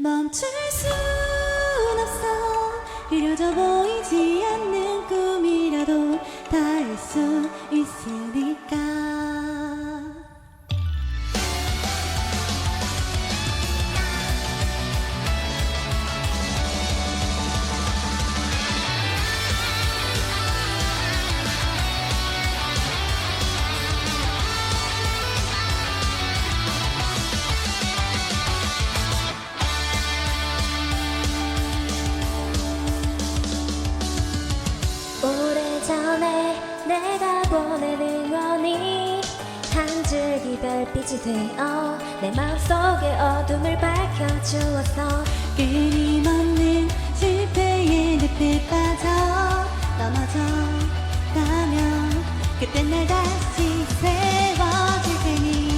멈출 순 없어. 그려져 보이지 않는 내가 보낸 응원이 한 줄기 별빛이 되어 내 마음속의 어둠을 밝혀주었어. 끊임없는 실패의 늪에 빠져 넘어져 가면 그땐 날 다시 세워줄 테니.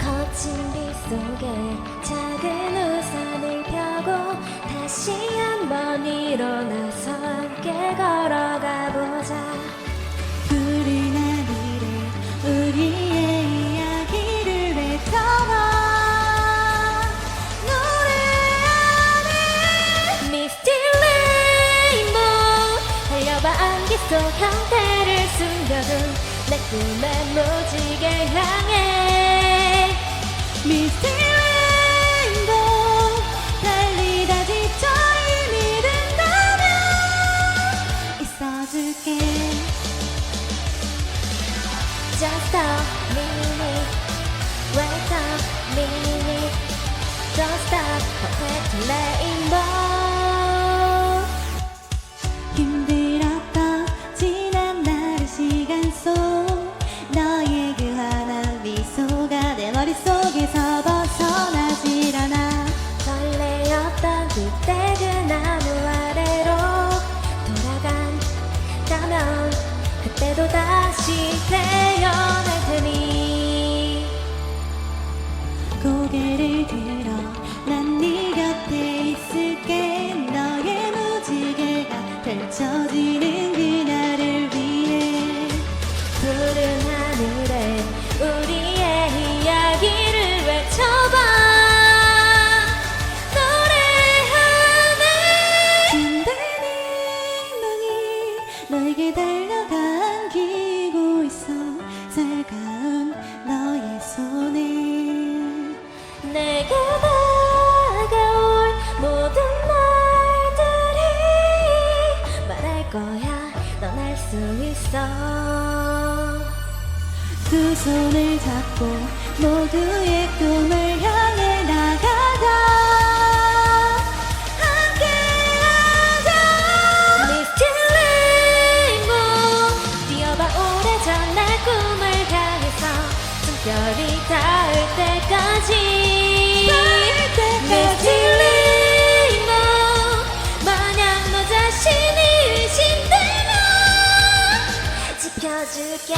거친 빛 속에 작은 우산을 펴고 다시 한번 일어나서 함께 걸어가 보자. 푸른 하늘에 우리의 이야기를 외쳐봐. 노래하네 Misty Rainbow 달려봐 안개 속 형태를 숨겨둔 내 꿈의 무지개 향해. 미스티 stop me Wake up me Don't stop, perfect rainbow 두 손을 잡고 모두의 꿈을 향해 나가자. 함께하자. Rainbow 뛰어봐 오래전 날 꿈을 향해서 숨결이 닿을 때까지. 닿을 때까지. Misty Rainbow 너 자신이 의심되면 지켜줄게